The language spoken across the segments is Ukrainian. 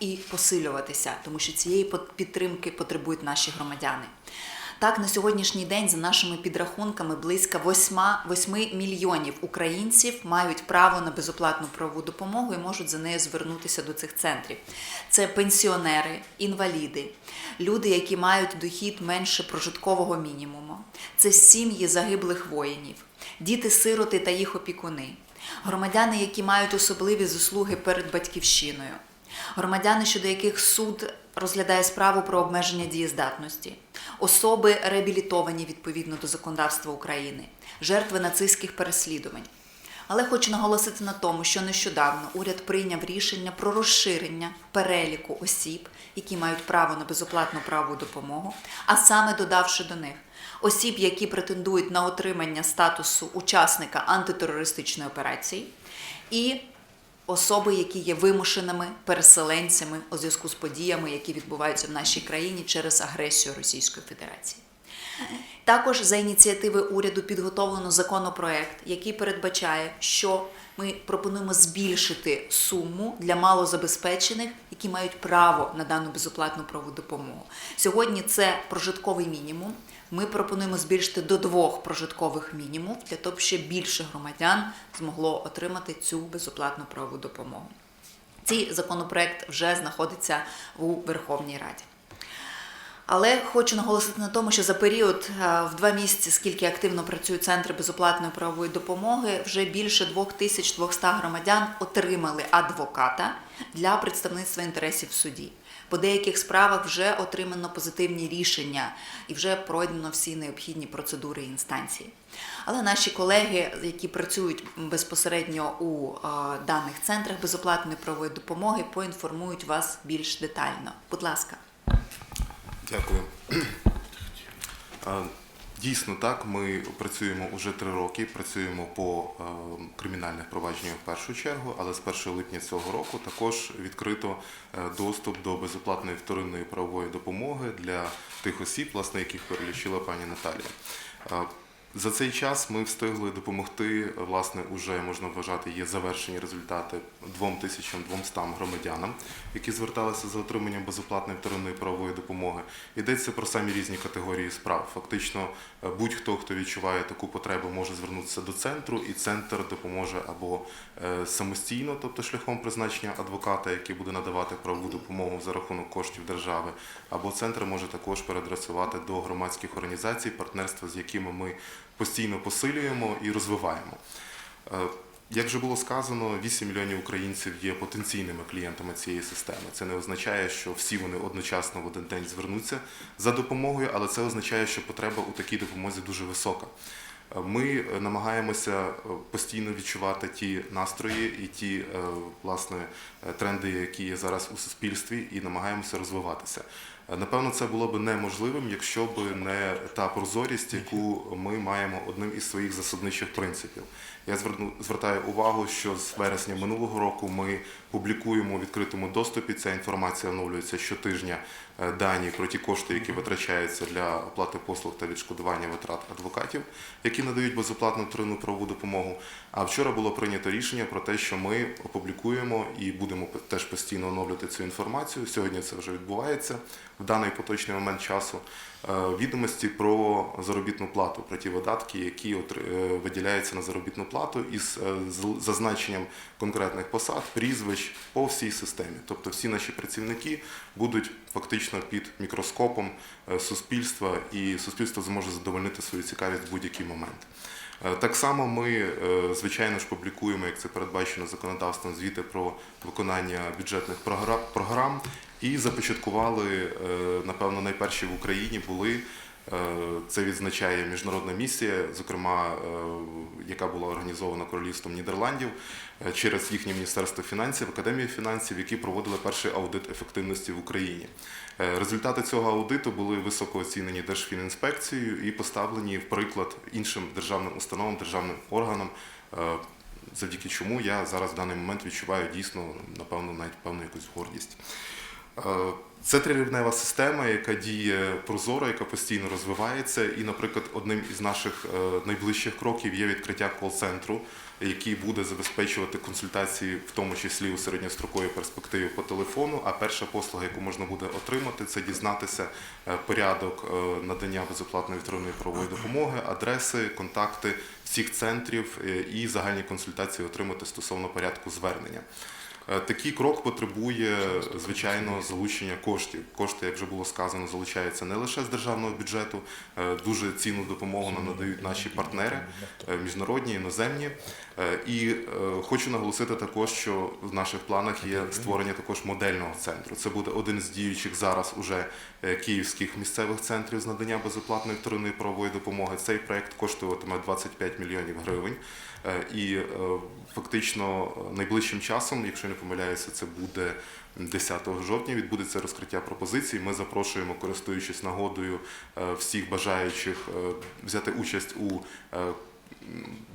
і посилюватися, тому що цієї підтримки потребують наші громадяни. Так, на сьогоднішній день, за нашими підрахунками, близько 8, 8 мільйонів українців мають право на безоплатну правову допомогу і можуть за нею звернутися до цих центрів. Це пенсіонери, інваліди, люди, які мають дохід менше прожиткового мінімуму, це сім'ї загиблих воїнів, діти-сироти та їх опікуни, громадяни, які мають особливі заслуги перед батьківщиною громадяни, щодо яких суд розглядає справу про обмеження дієздатності, особи реабілітовані відповідно до законодавства України, жертви нацистських переслідувань. Але хочу наголосити на тому, що нещодавно уряд прийняв рішення про розширення переліку осіб, які мають право на безоплатну правову допомогу, а саме додавши до них осіб, які претендують на отримання статусу учасника антитерористичної операції, і особи, які є вимушеними переселенцями у зв'язку з подіями, які відбуваються в нашій країні через агресію Російської Федерації. Також за ініціативи уряду підготовлено законопроект, який передбачає, що ми пропонуємо збільшити суму для малозабезпечених, які мають право на дану безоплатну правову допомогу. Сьогодні це прожитковий мінімум. Ми пропонуємо збільшити до двох прожиткових мінімумів для того, щоб більше громадян змогло отримати цю безоплатну правову допомогу. Цей законопроект вже знаходиться у Верховній Раді. Але хочу наголосити на тому, що за період е, в два місяці, скільки активно працюють центри безоплатної правової допомоги, вже більше 2200 громадян отримали адвоката для представництва інтересів в суді. По деяких справах вже отримано позитивні рішення і вже пройдено всі необхідні процедури і інстанції. Але наші колеги, які працюють безпосередньо у е, даних центрах безоплатної правової допомоги, поінформують вас більш детально. Будь ласка. Дякую. Е, Дійсно так, ми працюємо уже три роки, працюємо по е, кримінальних провадженнях в першу чергу, але з 1 липня цього року також відкрито е, доступ до безоплатної вторинної правової допомоги для тих осіб, власне, яких перелічила пані Наталія. За цей час ми встигли допомогти, власне, уже можна вважати, є завершені результати 2200 громадянам, які зверталися за отриманням безоплатної вторинної правової допомоги. Йдеться про самі різні категорії справ. Фактично, е, будь-хто, хто відчуває таку потребу, може звернутися до центру, і центр допоможе або е, самостійно, тобто шляхом призначення адвоката, який буде надавати правову допомогу за рахунок коштів держави, або центр може також переадресувати до громадських організацій, партнерства з якими ми постійно посилюємо і розвиваємо. Е, Як вже було сказано, 8 мільйонів українців є потенційними клієнтами цієї системи. Це не означає, що всі вони одночасно в один день звернуться за допомогою, але це означає, що потреба у такій допомозі дуже висока. Е, Ми намагаємося е, постійно відчувати ті настрої і ті власне тренди, які є зараз у суспільстві, і намагаємося розвиватися. Е, Напевно, це було б неможливим, якщо б не та прозорість, яку ми маємо одним із своїх засадничих принципів. Я звертаю увагу, що з вересня минулого року ми публікуємо у відкритому доступі. Ця інформація оновлюється щотижня. е, Дані про ті кошти, які витрачаються для оплати послуг та відшкодування витрат адвокатів, які надають безоплатну вторинну правову допомогу. А вчора було прийнято рішення про те, що ми опублікуємо і будемо теж постійно оновлювати цю інформацію. Сьогодні це вже відбувається в даний поточний момент часу. е, Відомості про заробітну плату, про ті видатки, які е, виділяються на заробітну плату із е, зазначенням конкретних посад, прізвищ по всій системі. Тобто всі наші працівники будуть фактично під мікроскопом суспільства, і суспільство зможе задовольнити свою цікавість в будь-який момент. Е, Так само ми, е, звичайно ж, публікуємо, як це передбачено законодавством, звіти про виконання бюджетних програ- програм і започаткували, е, напевно, найперші в Україні були. Е, Це відзначає міжнародна місія, зокрема, е, яка була організована королівством Нідерландів е, через їхнє міністерство фінансів, академію фінансів, які проводили перший аудит ефективності в Україні. Результати цього аудиту були високо оцінені Держфінінспекцією і поставлені в приклад іншим державним установам, державним органам, завдяки чому я зараз в даний момент відчуваю дійсно, напевно, навіть певну якусь гордість. Це трирівнева система, яка діє прозоро, яка постійно розвивається. І, наприклад, одним із наших е, найближчих кроків є відкриття кол-центру, який буде забезпечувати консультації, в тому числі у середньостроковій перспективі по телефону. А перша послуга, яку можна буде отримати, це дізнатися е, порядок е, надання безоплатної вторинної правової допомоги, адреси, контакти всіх центрів і загальні консультації отримати стосовно порядку звернення. Е, Такий крок потребує, звичайно, залучення коштів. Кошти, як вже було сказано, залучаються не лише з державного бюджету. Е, Дуже цінну допомогу нам надають наші партнери, е, міжнародні, іноземні. І хочу наголосити також, що в наших планах є створення також модельного центру. Це буде один з діючих зараз уже київських місцевих центрів з надання безоплатної вторинної правової допомоги. Цей проект коштуватиме 25 мільйонів гривень. Е, І е, фактично найближчим часом, якщо не помиляюся, це буде 10 жовтня. Відбудеться розкриття пропозицій. Ми запрошуємо, користуючись нагодою, е, всіх бажаючих взяти участь у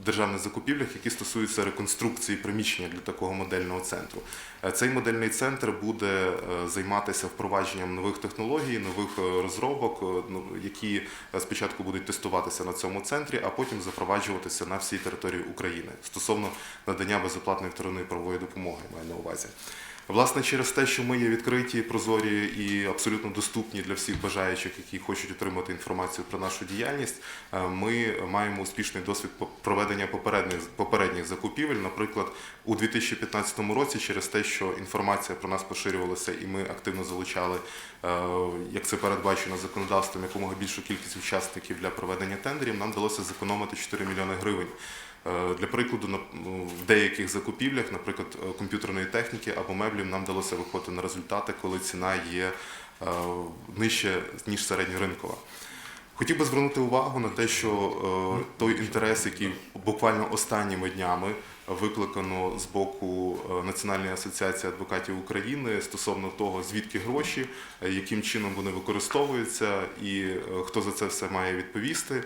державних закупівлях, які стосуються реконструкції приміщення для такого модельного центру. Е, Цей модельний центр буде е, займатися впровадженням нових технологій, нових е, розробок, ну, які спочатку будуть тестуватися на цьому центрі, а потім запроваджуватися на всій території України стосовно надання безоплатної вторинної правової допомоги, маю на увазі. Власне, через те, що ми є відкриті, прозорі і абсолютно доступні для всіх бажаючих, які хочуть отримати інформацію про нашу діяльність, е, ми маємо успішний досвід проведення попередніх попередніх закупівель. Наприклад, у 2015 році, через те, що інформація про нас поширювалася, і ми активно залучали, е, як це передбачено законодавством, якомога більшу кількість учасників для проведення тендерів, нам вдалося зекономити 4 мільйони гривень. Е, Для прикладу, ну, в деяких закупівлях, наприклад, е, комп'ютерної техніки або меблів, нам вдалося виходити на результати, коли ціна є е, нижче, ніж середньоринкова. Хотів би звернути увагу на те, що той інтерес, який буквально останніми днями викликано з боку е, Національної асоціації адвокатів України стосовно того, звідки гроші, е, яким чином вони використовуються, і е, хто за це все має відповісти.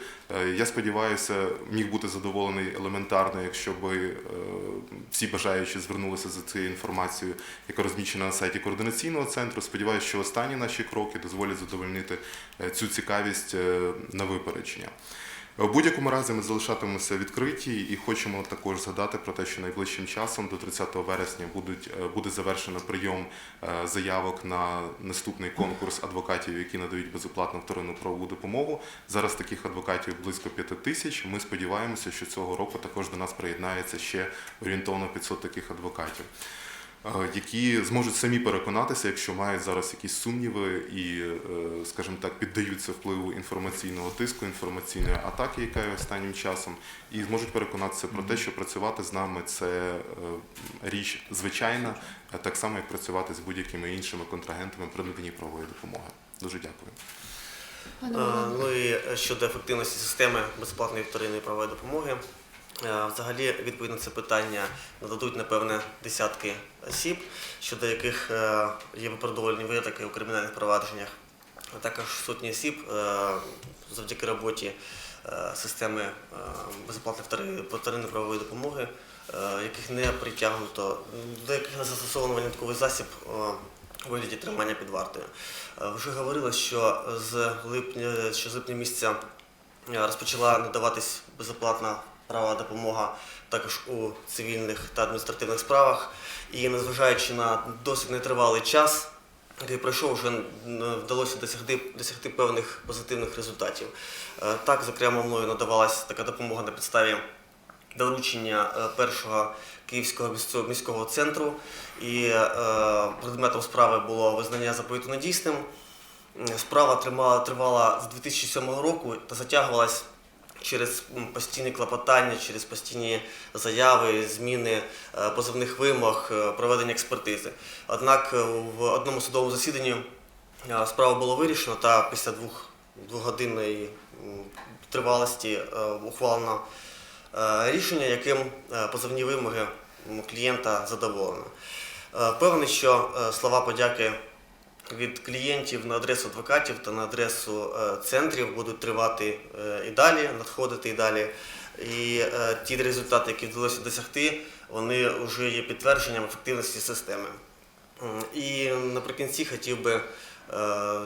Я сподіваюся, міг бути задоволений елементарно, якщо би всі бажаючі звернулися за цією інформацією, яка розміщена на сайті координаційного центру. Сподіваюся, що останні наші кроки дозволять задовольнити цю цікавість на випередження. В будь-якому разі ми залишатимемося відкриті і хочемо також згадати про те, що найближчим часом до 30 вересня будуть, е, буде завершено прийом е, заявок на наступний конкурс адвокатів, які надають безоплатну вторинну правову допомогу. Зараз таких адвокатів близько 5 тисяч. Ми сподіваємося, що цього року також до нас приєднається ще орієнтовно 500 таких адвокатів. Е, Які зможуть самі переконатися, якщо мають зараз якісь сумніви і, е, скажімо так, піддаються впливу інформаційного тиску, інформаційної атаки, яка є останнім часом, і зможуть переконатися про те, що працювати з нами це е, річ звичайна, так само як працювати з будь-якими іншими контрагентами при наданні правової допомоги. Дуже дякую. Ну і щодо ефективності системи безплатної вторинної правової допомоги, взагалі відповідь на це питання нададуть, напевне, десятки осіб, щодо яких е, є виправдовувальні витоки у кримінальних провадженнях, а також сотні осіб е, завдяки роботі е, системи е, безоплатної втори- вторинної правової допомоги, е, яких не притягнуто, до яких не застосовано винятковий засіб е, у вигляді тримання під вартою. Е, Вже говорили, що з липня, що з липня місяця е, розпочала надаватись безоплатна права допомога також у цивільних та адміністративних справах. І незважаючи на досить нетривалий час, який пройшов, вже вдалося досягти, досягти певних позитивних результатів. Е, Так, зокрема, мною надавалася така допомога на підставі доручення е, першого Київського міського центру, і е, предметом справи було визнання заповіту недійсним. Справа тривала з 2007 року та затягувалась через постійні клопотання, через постійні заяви, зміни е, позовних вимог, е, проведення експертизи. Однак е, в одному судовому засіданні справа було вирішено та після двох, двохгодинної м, тривалості ухвалено рішення, яким позовні вимоги клієнта задоволено. Е, Впевнений, що слова подяки від клієнтів на адресу адвокатів та на адресу е, центрів будуть тривати е, і далі, надходити і далі. І е, ті результати, які вдалося досягти, вони вже є підтвердженням ефективності системи. І наприкінці хотів би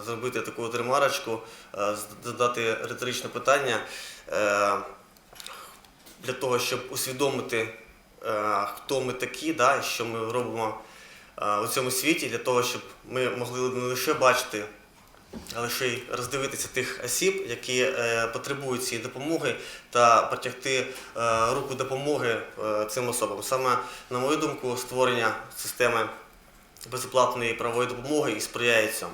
зробити таку ремарочку, задати риторичне питання для того, щоб усвідомити, хто ми такі, що ми робимо у цьому світі, для того, щоб ми могли не лише бачити, але ще й роздивитися тих осіб, які е, потребують цієї допомоги, та протягти е, руку допомоги е, цим особам. Саме, на мою думку, створення системи безоплатної правової допомоги і сприяє цьому.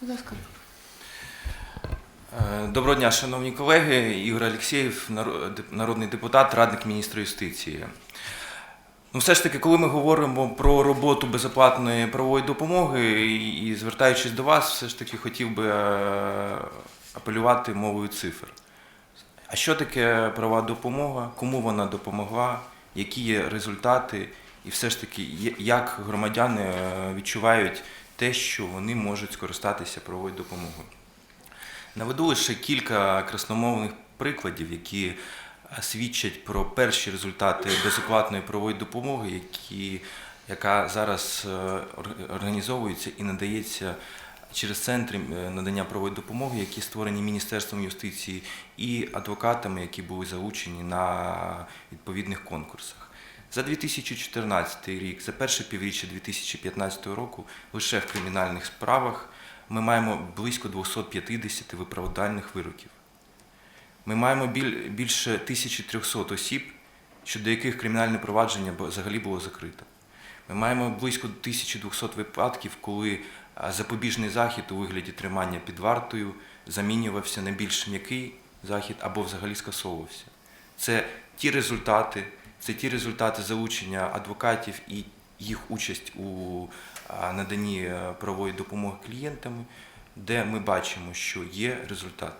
Будь ласка. Е, Доброго дня, шановні колеги. Ігор Алєксєєв, нар- народний депутат, радник міністра юстиції. Ну, все ж таки, коли ми говоримо про роботу безоплатної правової допомоги, і, і звертаючись до вас, все ж таки хотів би е, апелювати мовою цифр. А що таке права допомога? Кому вона допомогла? Які є результати? І все ж таки, як громадяни е, відчувають те, що вони можуть скористатися правовою допомогою? Наведу лише кілька красномовних прикладів, які свідчать про перші результати безоплатної правової допомоги, які, яка зараз е, організовується і надається через центри е, надання правової допомоги, які створені Міністерством юстиції, і адвокатами, які були залучені на відповідних конкурсах. За 2014 рік, за перше півріччя 2015 року, лише в кримінальних справах ми маємо близько 250 виправдальних вироків. Ми маємо біль- більше 1300 осіб, щодо яких кримінальне провадження взагалі було закрито. Ми маємо близько 1200 випадків, коли запобіжний захід у вигляді тримання під вартою замінювався на більш м'який захід або взагалі скасовувався. Це ті результати, це ті результати залучення адвокатів і їх участь у наданні е, правової допомоги клієнтами, де ми бачимо, що є результат,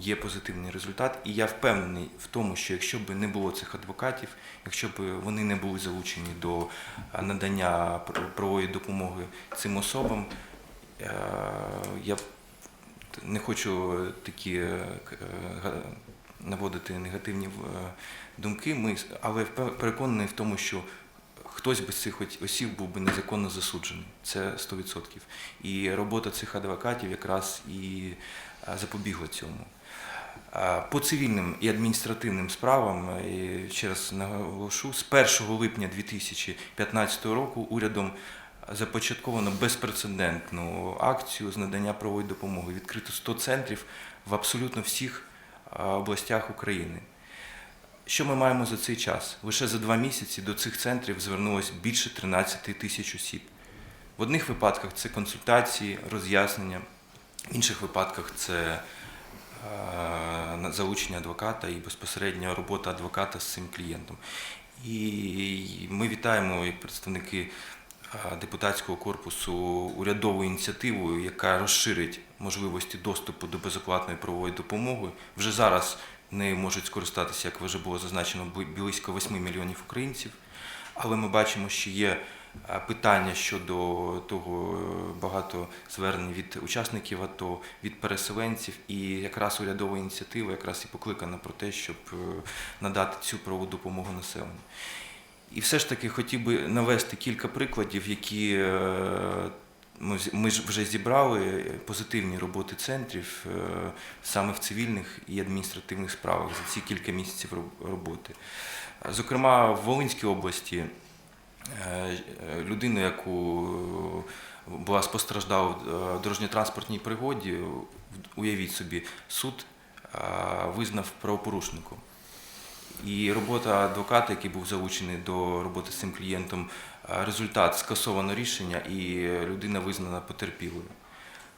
є позитивний результат, і я впевнений в тому, що якщо б не було цих адвокатів, якщо б вони не були залучені до надання правової допомоги цим особам, е, я не хочу такі е, е, наводити негативні е, думки, але переконаний в тому, що хтось без цих осіб був би незаконно засуджений. Це 100%. І робота цих адвокатів якраз і е, запобігла цьому. По цивільним і адміністративним справам, е, і ще раз наголошу, з 1 липня 2015 року урядом започатковано безпрецедентну акцію з надання правової допомоги. Відкрито 100 центрів в абсолютно всіх е, областях України. Що ми маємо за цей час? Лише за два місяці до цих центрів звернулось більше 13 тисяч осіб. В одних випадках це консультації, роз'яснення, в інших випадках це залучення адвоката і безпосередня робота адвоката з цим клієнтом. І ми вітаємо як представники е, депутатського корпусу урядову ініціативу, яка розширить можливості доступу до безоплатної правової допомоги. Вже зараз нею можуть скористатися, як вже було зазначено, близько 8 мільйонів українців. Але ми бачимо, що є е, питання щодо того багато звернень від учасників АТО, від переселенців, і якраз урядова ініціатива якраз і покликана про те, щоб е, надати цю правову допомогу населенню. І все ж таки хотів би навести кілька прикладів, які е, ми вже зібрали позитивні роботи центрів е, саме в цивільних і адміністративних справах за ці кілька місяців роботи. Зокрема, в Волинській області людину, яку е, була постраждала в е, дорожньо-транспортній пригоді, уявіть собі, суд е, визнав правопорушником. І робота адвоката, який був залучений до роботи з цим клієнтом, е, результат скасовано рішення, і людина визнана потерпілою.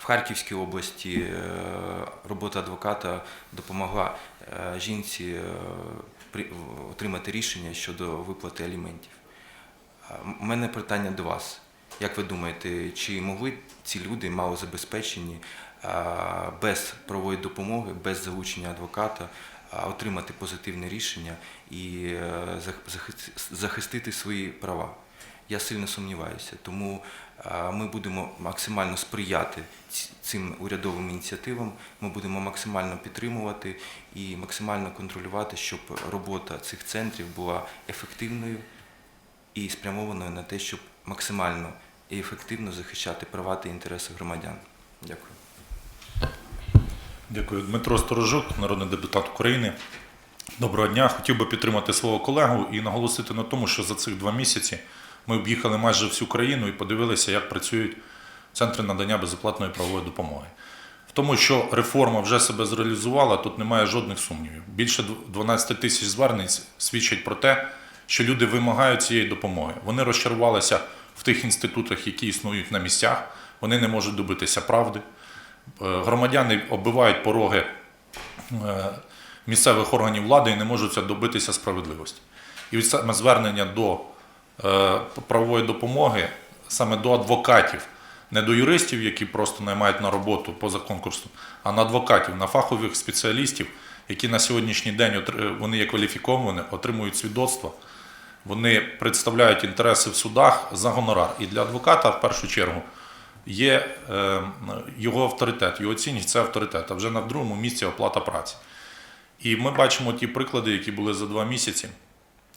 В Харківській області е, робота адвоката допомогла е, жінці е, отримати рішення щодо виплати аліментів. У мене питання до вас. Як ви думаєте, чи могли ці люди малозабезпечені а, без правової допомоги, без залучення адвоката отримати позитивне рішення і е, зах- захис- захистити свої права? Я сильно сумніваюся, тому ми будемо максимально сприяти цим урядовим ініціативам. Ми будемо максимально підтримувати і максимально контролювати, щоб робота цих центрів була ефективною, і спрямованою на те, щоб максимально і ефективно захищати права та інтереси громадян. Дякую. Дякую. Дмитро Сторожук, народний депутат України. Доброго дня. Хотів би підтримати свого колегу і наголосити на тому, що за цих два місяці ми об'їхали майже всю країну і подивилися, як працюють центри надання безоплатної правової допомоги. В тому, що реформа вже себе зреалізувала, тут немає жодних сумнівів. Більше 12 тисяч звернень свідчать про те, що люди вимагають цієї допомоги. Вони розчарувалися в тих інститутах, які існують на місцях, вони не можуть добитися правди. Е, Громадяни оббивають пороги е, місцевих органів влади і не можуть добитися справедливості. І саме звернення до е, правової допомоги, саме до адвокатів, не до юристів, які просто наймають на роботу поза конкурсом, а на адвокатів, на фахових спеціалістів, які на сьогоднішній день вони є кваліфіковані, отримують свідоцтва, вони представляють інтереси в судах за гонорар. І для адвоката, в першу чергу, є е, його авторитет, його цінність це авторитет, а вже на другому місці оплата праці. І ми бачимо ті приклади, які були за два місяці,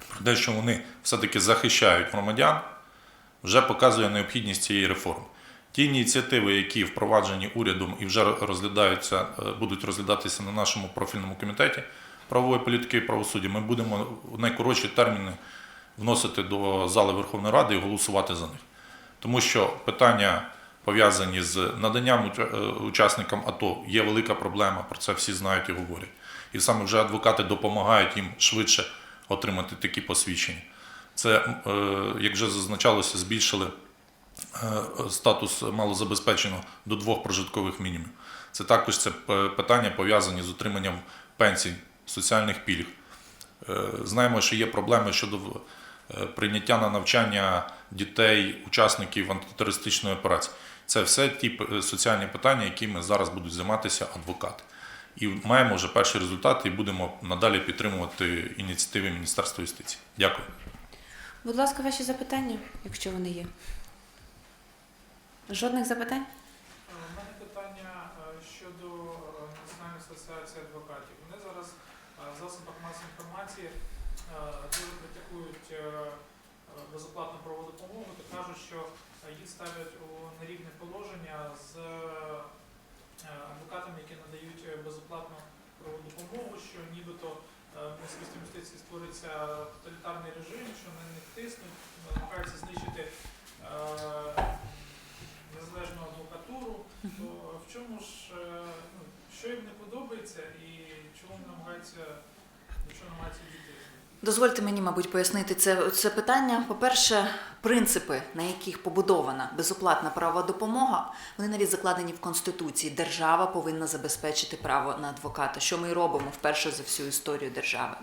про те, що вони все-таки захищають громадян, вже показує необхідність цієї реформи. Ті ініціативи, які впроваджені урядом і вже розглядаються, е, будуть розглядатися на нашому профільному комітеті правової політики і правосуддя, ми будемо в найкоротші терміни вносити до зали Верховної Ради і голосувати за них. Тому що питання пов'язані з наданням е, учасникам АТО є велика проблема, про це всі знають і говорять. І саме вже адвокати допомагають їм швидше отримати такі посвідчення. Це, е, як вже зазначалося, збільшили е, статус малозабезпеченого до двох прожиткових мінімумів. Це також це питання пов'язані з отриманням пенсій, соціальних пільг. Знаємо, що є проблеми щодо прийняття на навчання дітей, учасників антитерористичної операції. Це все ті п- соціальні питання, якими зараз будуть займатися адвокати. І маємо вже перші результати, і будемо надалі підтримувати ініціативи Міністерства юстиції. Дякую. Будь ласка, ваші запитання, якщо вони є. Жодних запитань? У мене питання е, щодо е, Національної асоціації адвокатів. Вони зараз е, в засобах масової інформації е, критикують е, е, безоплатну правову допомогу та кажуть, що е, їх ставлять у нерівне положення з адвокатами, які надають безоплатну правову допомогу, що нібито Міністерстві юстиції створиться тоталітарний режим, що на них тиснуть, намагаються знищити незалежну адвокатуру, то в чому ж ну, що їм не подобається і чому намагаються до чого намагаються дійти? Дозвольте мені, мабуть, пояснити це, це питання. По-перше, принципи, на яких побудована безоплатна правова допомога, вони навіть закладені в Конституції. Держава повинна забезпечити право на адвоката, що ми і робимо вперше за всю історію держави.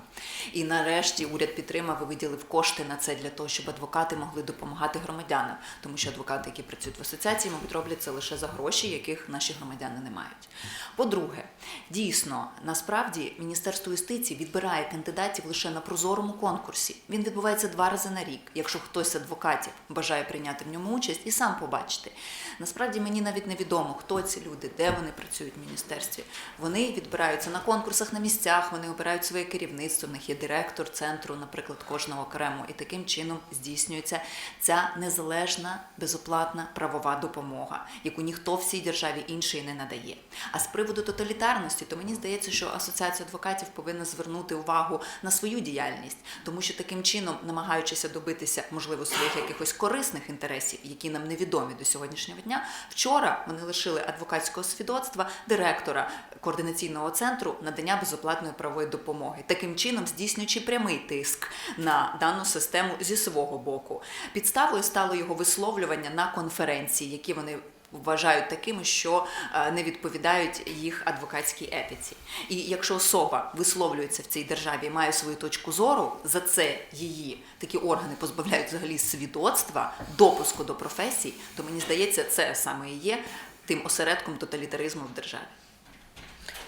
І нарешті уряд підтримав і виділив кошти на це для того, щоб адвокати могли допомагати громадянам, тому що адвокати, які працюють в асоціації, мабуть, роблять це лише за гроші, яких наші громадяни не мають. По-друге, дійсно, насправді Міністерство юстиції відбирає кандидатів лише на прозорому конкурсі. Він відбувається два рази на рік, якщо хтось з адвокатів бажає прийняти в ньому участь і сам побачити. Насправді мені навіть невідомо, хто ці люди, де вони працюють в міністерстві. Вони відбираються на конкурсах на місцях, вони обирають своє керівництво. В них є директор центру, наприклад, кожного окремо, і таким чином здійснюється ця незалежна безоплатна правова допомога, яку ніхто в цій державі іншої не надає. А з приводу тоталітарності, то мені здається, що асоціація адвокатів повинна звернути увагу на свою діяльність, тому що таким чином, намагаючися добитися, можливо, своїх якихось корисних інтересів, які нам невідомі до сьогоднішнього дня, вчора вони лишили адвокатського свідоцтва директора координаційного центру надання безоплатної правової допомоги, таким чином здійснюючи прямий тиск на дану систему зі свого боку. Підставою стало його висловлювання на конференції, які вони вважають такими, що е, не відповідають їх адвокатській етиці. І якщо особа висловлюється в цій державі і має свою точку зору, за це її такі органи позбавляють взагалі свідоцтва, допуску до професії, то мені здається, це саме і є тим осередком тоталітаризму в державі.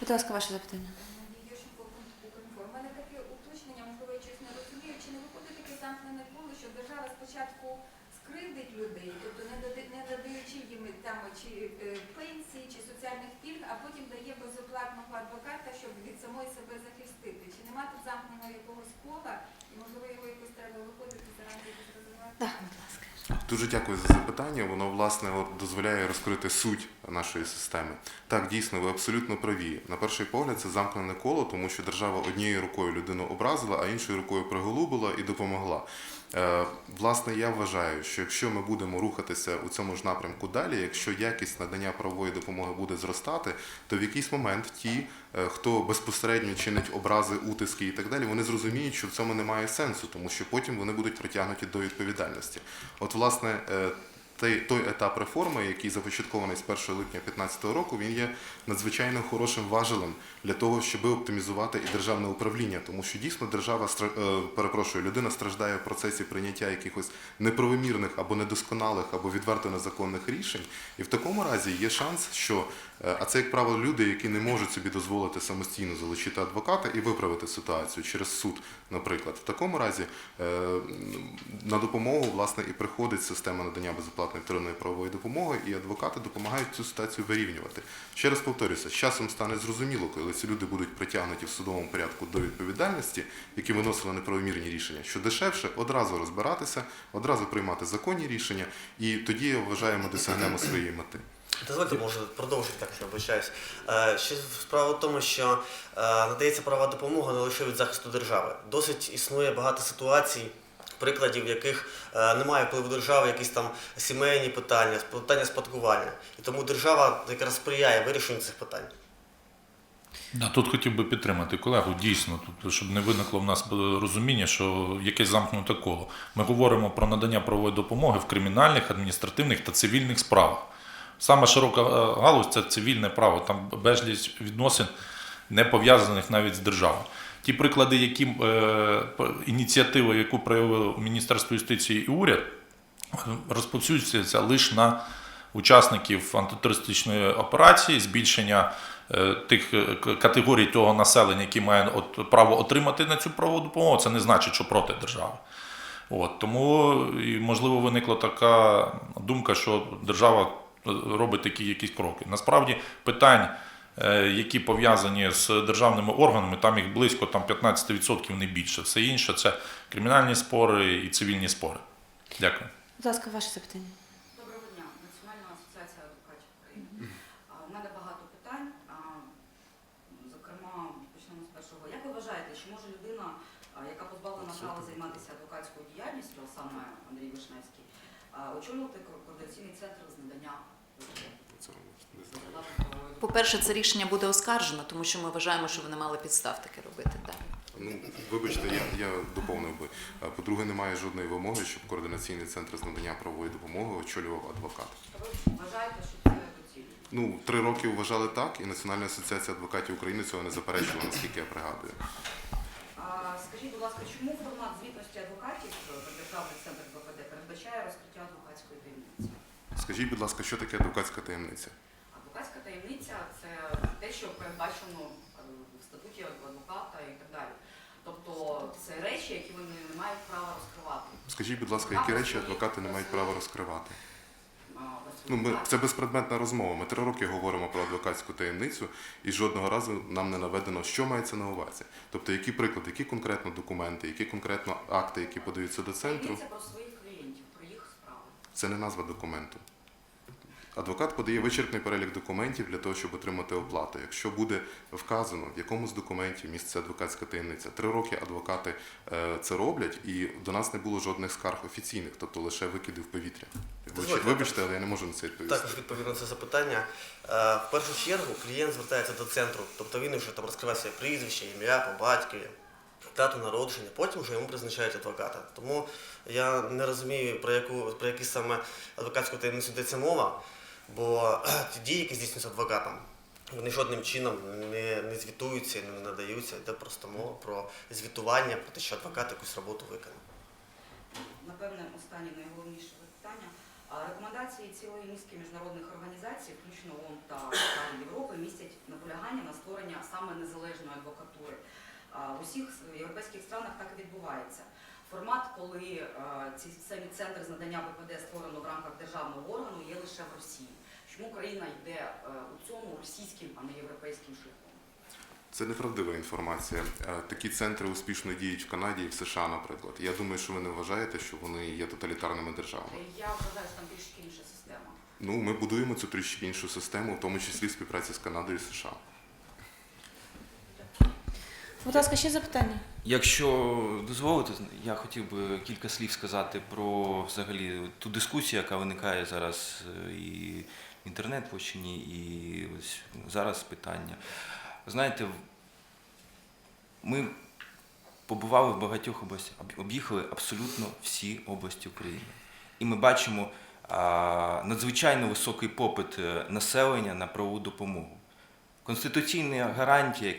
Будь ласка, ваше запитання. Юрченко мене таке уточнення, можливо, не розумію. Чи не виходить таке замкнене коло, що держава спочатку скривдить людей, тобто не їм там чи е, пенсії, чи соціальних пільг, а потім дає безоплатного адвоката, щоб від самої себе захистити? Чи нема тут замкненого якогось кола, і можливо його якось треба виходити заради якось розвивати? Дуже дякую за запитання. Воно власне от, дозволяє розкрити суть нашої системи. Так, дійсно, ви абсолютно праві. На перший погляд, це замкнене коло, тому що держава однією рукою людину образила, а іншою рукою приголубила і допомогла. Е, Власне, я вважаю, що якщо ми будемо рухатися у цьому ж напрямку далі, якщо якість надання правової допомоги буде зростати, то в якийсь момент ті, е, хто безпосередньо чинить образи, утиски і так далі, вони зрозуміють, що в цьому немає сенсу, тому що потім вони будуть притягнуті до відповідальності. От, власне, е, той, етап реформи, який започаткований з 1 липня 2015 року, він є надзвичайно хорошим важелем для того, щоб оптимізувати і державне управління, тому що дійсно держава е, перепрошую, людина страждає в процесі прийняття якихось неправомірних або недосконалих, або відверто незаконних рішень. І в такому разі є шанс, що е, а це як правило люди, які не можуть собі дозволити самостійно залучити адвоката і виправити ситуацію через суд, наприклад. В такому разі е, на допомогу власне і приходить система надання безоплатної вторинної правової допомоги, і адвокати допомагають цю ситуацію вирівнювати. Ще раз повторюся, з часом стане зрозуміло, коли ці люди будуть притягнуті в судовому порядку до відповідальності, які виносили неправомірні рішення, що дешевше одразу розбиратися, одразу приймати законні рішення, і тоді ми досягнемо своєї мети. Дозвольте, може, продовжити так, що обичаюсь. Е, Ще справа в тому, що е, надається права допомога не лише від захисту держави. Досить існує багато ситуацій, прикладів, в яких е, немає впливу держави, якісь там сімейні питання, питання спадкування. І тому держава якраз сприяє вирішенню цих питань. Да, тут хотів би підтримати колегу. Дійсно, тут, щоб не виникло в нас розуміння, що якесь замкнуте коло. Ми говоримо про надання правової допомоги в кримінальних, адміністративних та цивільних справах. Саме широка е, галузь це цивільне право, там безліч відносин не пов'язаних навіть з державою. Ті приклади, які е, ініціативи, яку проявило Міністерство юстиції і уряд, розповсюджується лише на учасників антитерористичної операції, збільшення е, тих е, категорій того населення, які має от, право отримати на цю правову допомогу, це не значить, що проти держави. От, тому і, можливо виникла така думка, що держава е, робить такі якісь кроки. Насправді питань, які пов'язані з державними органами, там їх близько там, 15% не більше. Все інше це кримінальні спори і цивільні спори. Дякую. Будь ласка, ваше запитання. Доброго дня, Національна асоціація адвокатів України. У мене багато питань. Зокрема, почнемо з першого. Як ви вважаєте, чи може людина, яка позбавлена права займатися адвокатською діяльністю, а саме Андрій Вишневський, очолювати ко- координаційний центр з надання Це не знаю. безоплатної правової допомоги? По-перше, це рішення буде оскаржено, тому що ми вважаємо, що вони мали підстав таке робити. Так. Ну, вибачте, я, я доповнив би. По-друге, немає жодної вимоги, щоб координаційний центр з надання правової допомоги очолював адвокат. Ви вважаєте, що це доцільно? Ну, три роки вважали так, і Національна асоціація адвокатів України цього не заперечувала, наскільки я пригадую. А, Скажіть, будь ласка, чому формат звітності адвокатів Державний центр БПД передбачає розкриття адвокатської таємниці? Скажіть, будь ласка, що таке адвокатська таємниця? Таємниця це те, що передбачено е, в статуті адвоката і так далі. Тобто це речі, які вони не мають права розкривати. Скажіть, будь ласка, які речі адвокати не мають права розкривати? Ну, ми, це безпредметна розмова. Ми три роки говоримо про адвокатську таємницю, і жодного разу нам не наведено, що мається на увазі. Тобто, які приклади, які конкретно документи, які конкретно акти, які подаються до центру, Йдеться про своїх клієнтів, про їх справи. це не назва документу. Адвокат подає вичерпний перелік документів для того, щоб отримати оплату. Якщо буде вказано, в якому з документів місце адвокатська таємниця, три роки адвокати е, це роблять, і до нас не було жодних скарг офіційних, тобто лише викиди в повітря. Дозвольте. Вибачте, але я не можу на це відповісти. Також відповім на це запитання. Е, В першу чергу клієнт звертається до центру, тобто він вже там розкриває своє прізвище, ім'я по батькові, дату народження, потім вже йому призначають адвоката. Тому я не розумію, про яку про які саме адвокатську таємницю йдеться мова, бо ті дії, які здійснюються адвокатом, вони жодним чином не, не звітуються, не надаються. Йде просто мова про звітування, про те, що адвокат якусь роботу виконав. Напевне, останнє найголовніше питання. Рекомендації цілої низки міжнародних організацій, включно ООН та Ради Європи, містять наполягання на створення саме незалежної адвокатури. В усіх європейських странах так і відбувається. Формат, коли ці самі центри з надання ВПД створено в рамках державного органу, лише в Росії. Чому Україна йде е, у цьому російським, а не європейським шляхом? Це неправдива інформація. Е, Такі центри успішно діють в Канаді і в США, наприклад. Я думаю, що ви не вважаєте, що вони є тоталітарними державами. Я вважаю, що там трішки інша система. Ну, ми будуємо цю трішки іншу систему, в тому числі в співпраці з Канадою і США. Будь ласка, ще запитання. Якщо дозволите, я хотів би кілька слів сказати про взагалі ту дискусію, яка виникає зараз е, і в інтернет-площині, і ось зараз питання. Знаєте, ми побували в багатьох областях, об'їхали абсолютно всі області України. І ми бачимо надзвичайно високий попит е, населення на правову допомогу. Конституційна гарантія,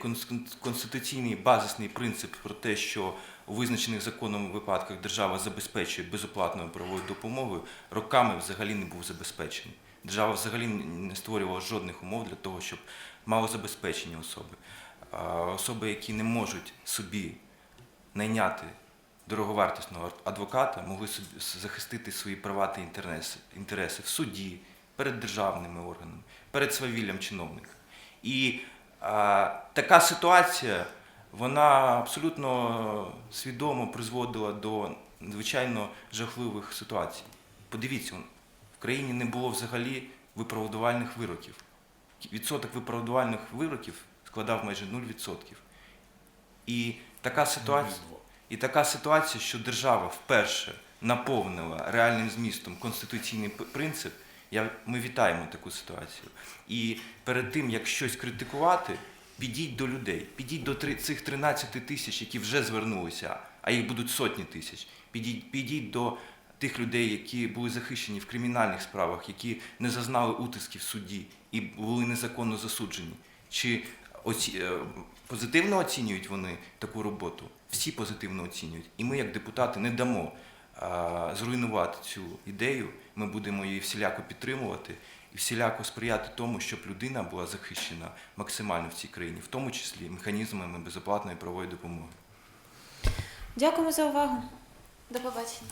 конституційний базисний принцип про те, що у визначених законом випадках держава забезпечує безоплатною правовою допомогою, роками взагалі не був забезпечений. Держава взагалі не створювала жодних умов для того, щоб малозабезпечені особи, а, особи, які не можуть собі найняти дороговартісного адвоката, могли захистити свої права та інтереси в суді, перед державними органами, перед свавіллям чиновника. І а, така ситуація, вона абсолютно свідомо призводила до надзвичайно жахливих ситуацій. Подивіться, в країні не було взагалі виправдувальних вироків. Відсоток виправдувальних вироків складав майже 0%. І така ситуація, і така ситуація, що держава вперше наповнила реальним змістом конституційний принцип, я, ми вітаємо таку ситуацію. І перед тим, як щось критикувати, підіть до людей, підіть до цих 13 тисяч, які вже звернулися, а їх будуть сотні тисяч. Підіть, підіть до тих людей, які були захищені в кримінальних справах, які не зазнали утисків в суді і були незаконно засуджені. Чи оці... е, позитивно оцінюють вони таку роботу? Всі позитивно оцінюють. І ми, як депутати, не дамо а, зруйнувати цю ідею. Ми будемо її всіляко підтримувати і всіляко сприяти тому, щоб людина була захищена максимально в цій країні, в тому числі механізмами безоплатної правової допомоги. Дякуємо за увагу. До побачення.